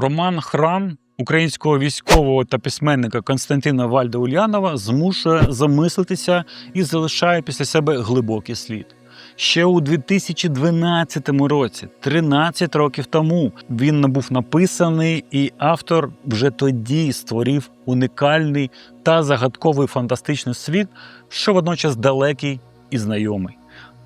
Роман Храм українського військового та письменника Константина Вальда Ульянова змушує замислитися і залишає після себе глибокий слід. Ще у 2012 році, 13 років тому, він набув написаний, і автор вже тоді створив унікальний та загадковий фантастичний світ, що водночас далекий і знайомий.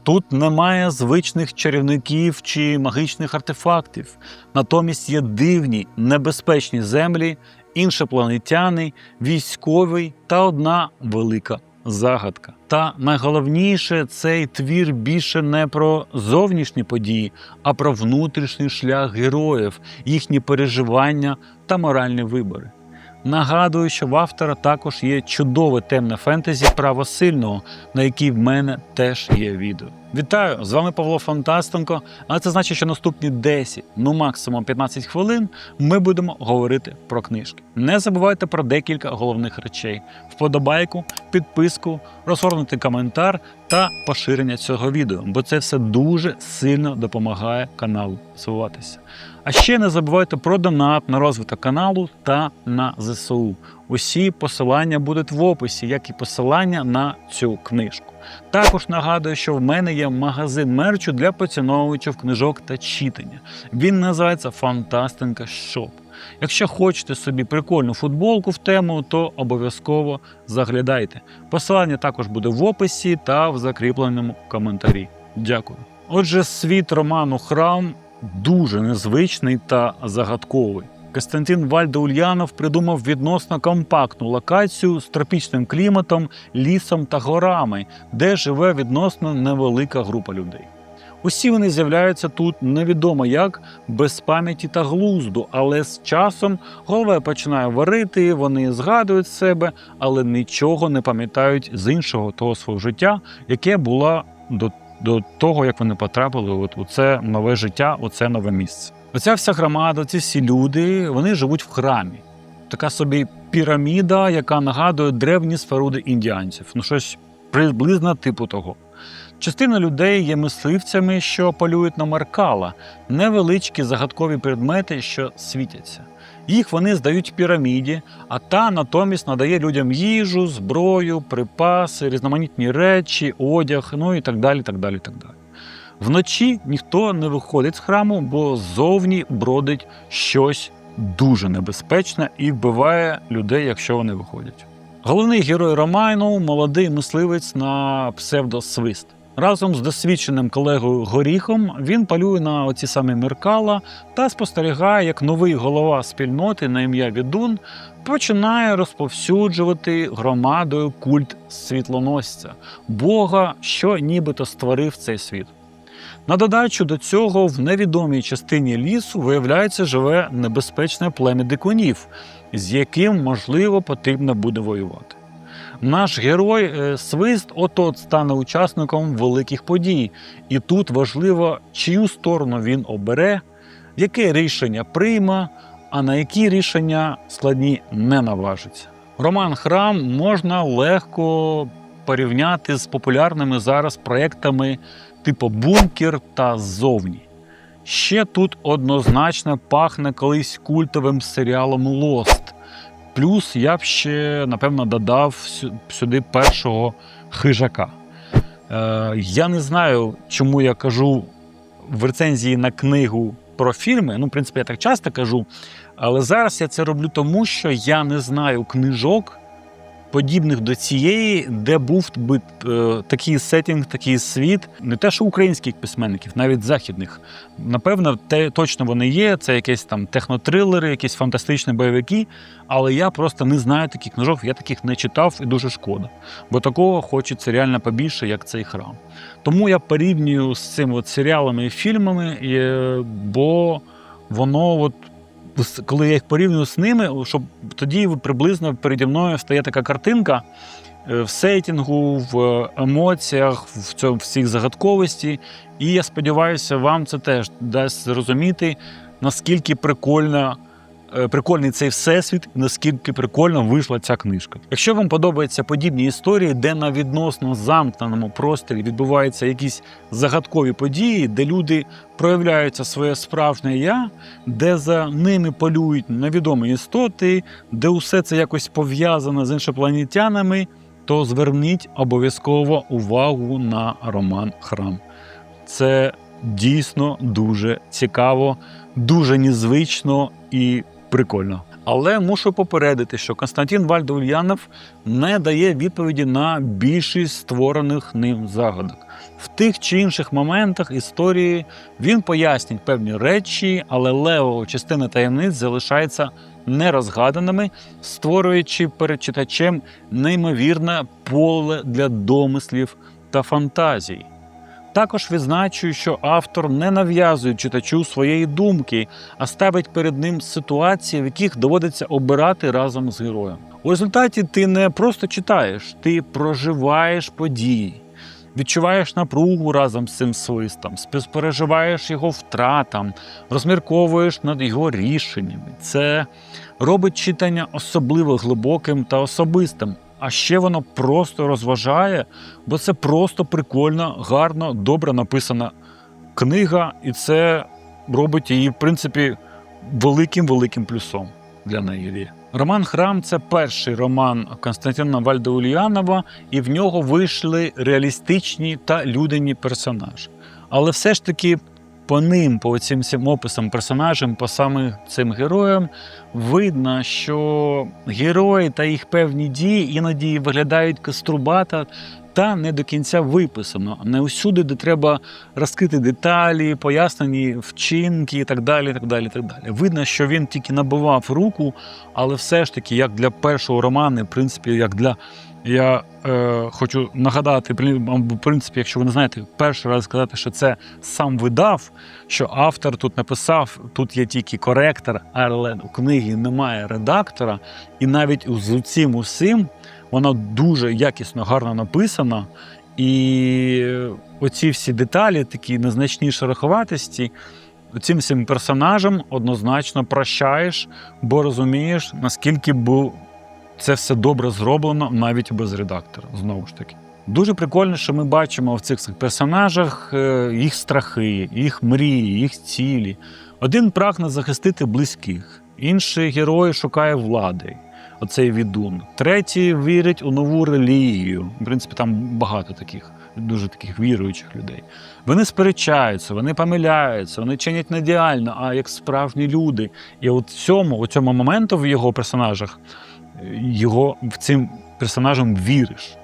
Тут немає звичних чарівників чи магічних артефактів. Натомість є дивні, небезпечні землі, іншопланетяни, військовий та одна велика загадка. Та найголовніше, цей твір більше не про зовнішні події, а про внутрішній шлях героїв, їхні переживання та моральні вибори. Нагадую, що в автора також є чудове темне фентезі право сильного, на якій в мене теж є відео. Вітаю! З вами Павло Фантастенко. Але це значить, що наступні 10, ну максимум 15 хвилин ми будемо говорити про книжки. Не забувайте про декілька головних речей: вподобайку, підписку, розгорнутий коментар та поширення цього відео, бо це все дуже сильно допомагає каналу розвиватися. А ще не забувайте про донат на розвиток каналу та на ЗСУ. Усі посилання будуть в описі, як і посилання на цю книжку. Також нагадую, що в мене є магазин мерчу для поціновувачів книжок та читання. Він називається Фантастинка Шоп. Якщо хочете собі прикольну футболку в тему, то обов'язково заглядайте. Посилання також буде в описі та в закріпленому коментарі. Дякую. Отже, світ роману Храм дуже незвичний та загадковий. Костянтин Вальдо-Ульянов придумав відносно компактну локацію з тропічним кліматом, лісом та горами, де живе відносно невелика група людей. Усі вони з'являються тут невідомо як, без пам'яті та глузду, але з часом голова починає варити, вони згадують себе, але нічого не пам'ятають з іншого того свого життя, яке було до, до того, як вони потрапили от у це нове життя, у це нове місце. Оця вся громада, ці всі люди, вони живуть в храмі. Така собі піраміда, яка нагадує древні споруди індіанців. Ну, щось приблизно типу того. Частина людей є мисливцями, що полюють на маркала, невеличкі загадкові предмети, що світяться. Їх вони здають піраміді, а та натомість надає людям їжу, зброю, припаси, різноманітні речі, одяг, ну і так далі. так далі, так далі. Вночі ніхто не виходить з храму, бо ззовні бродить щось дуже небезпечне і вбиває людей, якщо вони виходять. Головний герой роману молодий мисливець на псевдосвист. Разом з досвідченим колегою Горіхом він полює на оці самі меркала та спостерігає, як новий голова спільноти на ім'я Відун починає розповсюджувати громадою культ світлоносця, Бога, що нібито створив цей світ. На додачу до цього в невідомій частині лісу, виявляється, живе небезпечне плем'я дикунів, з яким, можливо, потрібно буде воювати. Наш герой е, Свист от-от стане учасником великих подій, і тут важливо, чию сторону він обере, яке рішення прийме, а на які рішення складні не наважиться. Роман Храм можна легко порівняти з популярними зараз проектами типу Бункер та Зовні. Ще тут однозначно пахне колись культовим серіалом Lost. Плюс я б ще, напевно, додав сюди першого хижака. Е, я не знаю, чому я кажу в рецензії на книгу про фільми. Ну, в принципі, я так часто кажу. Але зараз я це роблю тому, що я не знаю книжок, подібних до цієї, де був би е, такий сетінг, такий світ, не те, що українських письменників, навіть західних. Напевно, те точно вони є. Це якісь там технотрилери, якісь фантастичні бойовики. Але я просто не знаю таких книжок, я таких не читав і дуже шкода. Бо такого хочеться реально побільше, як цей храм. Тому я порівнюю з цими от серіалами і фільмами, е, бо воно от коли я їх порівнюю з ними, щоб тоді приблизно переді мною стає така картинка е, в сейтингу, в емоціях, в цьому всіх загадковості. І я сподіваюся, вам це теж дасть зрозуміти, наскільки прикольно е, прикольний цей всесвіт, наскільки прикольно вийшла ця книжка. Якщо вам подобаються подібні історії, де на відносно замкненому просторі відбуваються якісь загадкові події, де люди проявляються своє справжнє я, де за ними полюють невідомі істоти, де усе це якось пов'язано з іншопланетянами, то зверніть обов'язково увагу на роман Храм. Це дійсно дуже цікаво, дуже незвично і прикольно. Але мушу попередити, що Константин Вальдо-Ульянов не дає відповіді на більшість створених ним загадок. В тих чи інших моментах історії він пояснить певні речі, але левова частина таємниць залишається нерозгаданими, створюючи перед читачем неймовірне поле для домислів та фантазій. Також відзначую, що автор не нав'язує читачу своєї думки, а ставить перед ним ситуації, в яких доводиться обирати разом з героєм. У результаті ти не просто читаєш, ти проживаєш події, відчуваєш напругу разом з цим свистом, співпереживаєш його втратам, розмірковуєш над його рішеннями. Це робить читання особливо глибоким та особистим. А ще воно просто розважає, бо це просто прикольно, гарно, добре написана книга, і це робить її, в принципі, великим великим плюсом для неї. Роман Храм це перший роман Константина Вальдеуліанова, і в нього вийшли реалістичні та людяні персонажі. Але все ж таки по ним, по цим всім описам персонажам, по самим цим героям, видно, що герої та їх певні дії іноді виглядають каструбата та не до кінця виписано. Не усюди, де треба розкрити деталі, пояснені вчинки і так далі. Так далі, так далі. Видно, що він тільки набивав руку, але все ж таки, як для першого роману, в принципі, як для. Я е, хочу нагадати, в принципі, якщо ви не знаєте, перший раз сказати, що це сам видав, що автор тут написав, тут є тільки коректор, але у книги немає редактора, і навіть з цим усім вона дуже якісно гарно написана. І оці всі деталі, такі незначні шероховатості, цим всім персонажам однозначно прощаєш, бо розумієш, наскільки був це все добре зроблено навіть без редактора. Знову ж таки. Дуже прикольно, що ми бачимо в цих персонажах е, їх страхи, їх мрії, їх цілі. Один прагне захистити близьких, інший герой шукає влади. Оцей відун. Третій вірить у нову релігію. В принципі, там багато таких, дуже таких віруючих людей. Вони сперечаються, вони помиляються, вони чинять не ідеально, а як справжні люди. І от цьому, у цьому моменту в його персонажах його в цим персонажам віриш.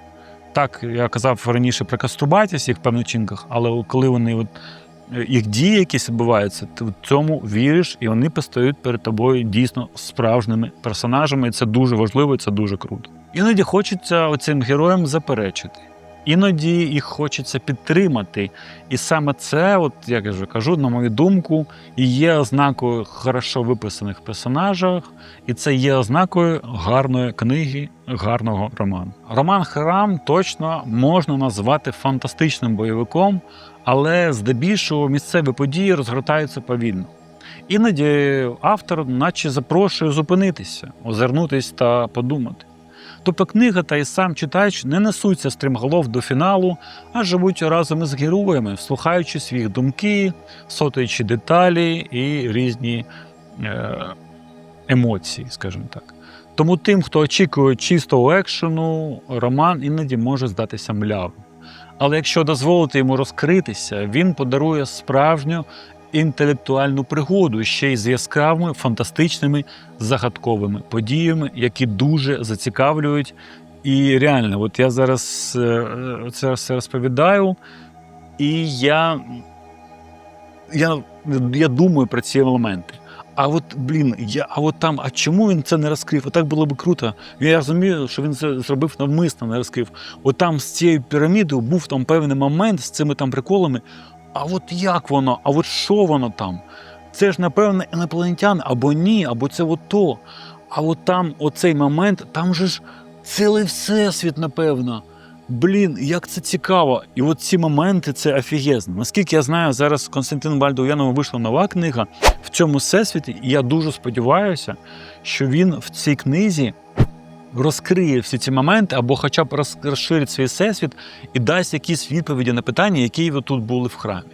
Так, я казав раніше про каструбатість їх в певних чинках, але коли вони от, їх дії якісь відбуваються, ти в цьому віриш, і вони постають перед тобою дійсно справжніми персонажами. І це дуже важливо, і це дуже круто. Іноді хочеться оцим героям заперечити. Іноді їх хочеться підтримати. І саме це, от я вже кажу, на мою думку, і є ознакою хорошо виписаних персонажів, і це є ознакою гарної книги, гарного роману. Роман Храм точно можна назвати фантастичним бойовиком, але здебільшого місцеві події розгортаються повільно. Іноді автор, наче запрошує зупинитися, озирнутися та подумати. Тобто книга та й сам читач не несуться стрімголов до фіналу, а живуть разом із героями, вслухаючи свої думки, сотуючи деталі і різні е, емоції, скажімо так. Тому тим, хто очікує чистого екшену, роман іноді може здатися млявим. Але якщо дозволити йому розкритися, він подарує справжню інтелектуальну пригоду ще й з яскравими фантастичними загадковими подіями, які дуже зацікавлюють. І реально, от я зараз е, це все розповідаю, і я, я, я думаю про ці елементи. А от, блін, я, а от там, а чому він це не розкрив? Отак було б круто. Я розумію, що він це зробив навмисно, не розкрив. От там з цією пірамідою був там певний момент з цими там приколами. А от як воно? А от що воно там? Це ж, напевно, інопланетяни або ні, або це от то. А от там, оцей момент, там же ж цілий всесвіт, напевно. Блін, як це цікаво. І от ці моменти це офігезно. Наскільки я знаю, зараз Константин Бальдоянов вийшла нова книга в цьому всесвіті, і я дуже сподіваюся, що він в цій книзі розкриє всі ці моменти, або хоча б розширить свій всесвіт і дасть якісь відповіді на питання, які ви тут були в храмі.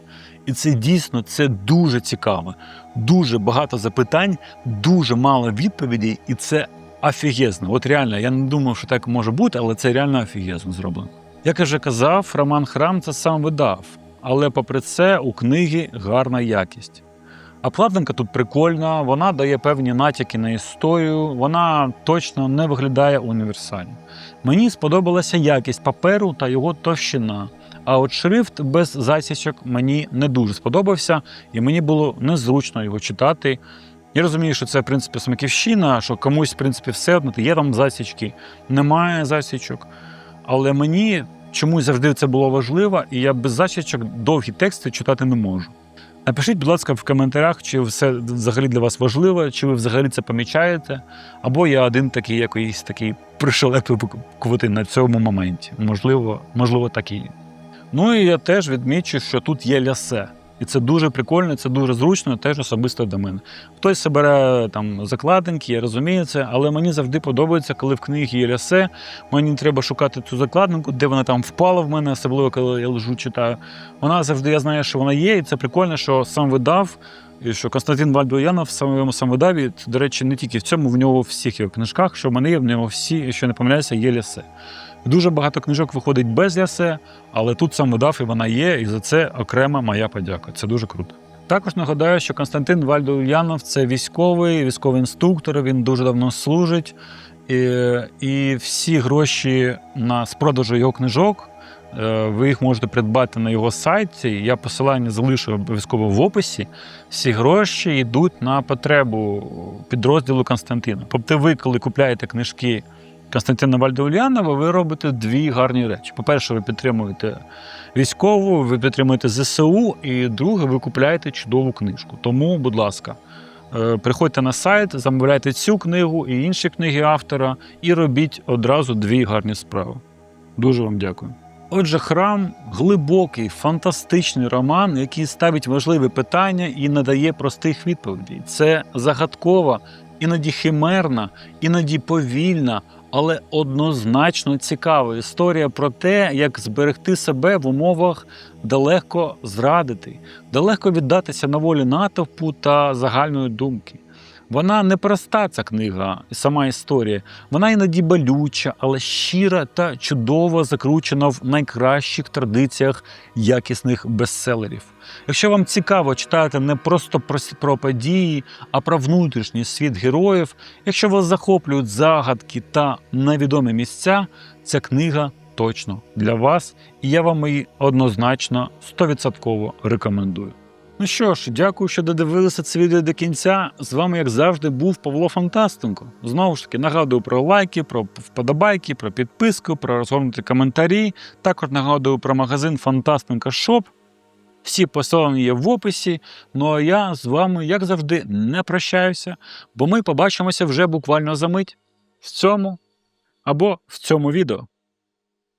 І це дійсно це дуже цікаво. Дуже багато запитань, дуже мало відповідей, і це офігезно. От реально, я не думав, що так може бути, але це реально офігезно зроблено. Як я вже казав, роман Храм це сам видав, але попри це у книги гарна якість. Обкладинка тут прикольна, вона дає певні натяки на історію, вона точно не виглядає універсально. Мені сподобалася якість паперу та його товщина. А от шрифт без засічок мені не дуже сподобався, і мені було незручно його читати. Я розумію, що це в принципі смаківщина, що комусь, в принципі, все одно є там засічки, немає засічок. Але мені чомусь завжди це було важливо, і я без засічок довгі тексти читати не можу. Напишіть, будь ласка, в коментарях, чи все взагалі для вас важливо, чи ви взагалі це помічаєте, або я один такий якийсь такий пришелепкувати на цьому моменті. Можливо, можливо, так і. Ну і я теж відмічу, що тут є лясе. І це дуже прикольно, це дуже зручно, теж особисто до мене. Хтось себе там закладинки, я розумію це, але мені завжди подобається, коли в книгі є лясе. Мені треба шукати цю закладинку, де вона там впала в мене, особливо коли я лежу читаю. Вона завжди я знаю, що вона є, і це прикольно, що сам видав. І що Константин Вальдоянов в своєму самовидаві, до речі, не тільки в цьому, в нього в всіх його книжках, що в мене є, в нього всі, якщо не помиляюся, є лясе. Дуже багато книжок виходить без лясе, але тут сам видав і вона є, і за це окрема моя подяка. Це дуже круто. Також нагадаю, що Константин Вальдоянов це військовий, військовий інструктор. Він дуже давно служить. І, і всі гроші на з продажу його книжок. е, Ви їх можете придбати на його сайті. Я посилання залишу обов'язково в описі. Всі гроші йдуть на потребу підрозділу Константина. Тобто, ви, коли купляєте книжки Константина Вальдоулянова, ви робите дві гарні речі. По-перше, ви підтримуєте військову, ви підтримуєте ЗСУ, і друге, ви купляєте чудову книжку. Тому, будь ласка, е, приходьте на сайт, замовляйте цю книгу і інші книги автора, і робіть одразу дві гарні справи. Дуже вам дякую. Отже, храм глибокий, фантастичний роман, який ставить важливі питання і надає простих відповідей. Це загадкова, іноді химерна, іноді повільна, але однозначно цікава історія про те, як зберегти себе в умовах, далеко зрадити, далеко віддатися на волі натовпу та загальної думки. Вона не проста ця книга, сама історія. Вона іноді болюча, але щира та чудово закручена в найкращих традиціях якісних бестселерів. Якщо вам цікаво читати не просто про, події, а про внутрішній світ героїв, якщо вас захоплюють загадки та невідомі місця, ця книга точно для вас, і я вам її однозначно 100% рекомендую. Ну що ж, дякую, що додивилися це відео до кінця. З вами, як завжди, був Павло Фантастенко. Знову ж таки, нагадую про лайки, про вподобайки, про підписку, про розгорнуті коментарі. Також нагадую про магазин Фантастенко Шоп. Всі посилання є в описі. Ну а я з вами, як завжди, не прощаюся, бо ми побачимося вже буквально за мить в цьому або в цьому відео.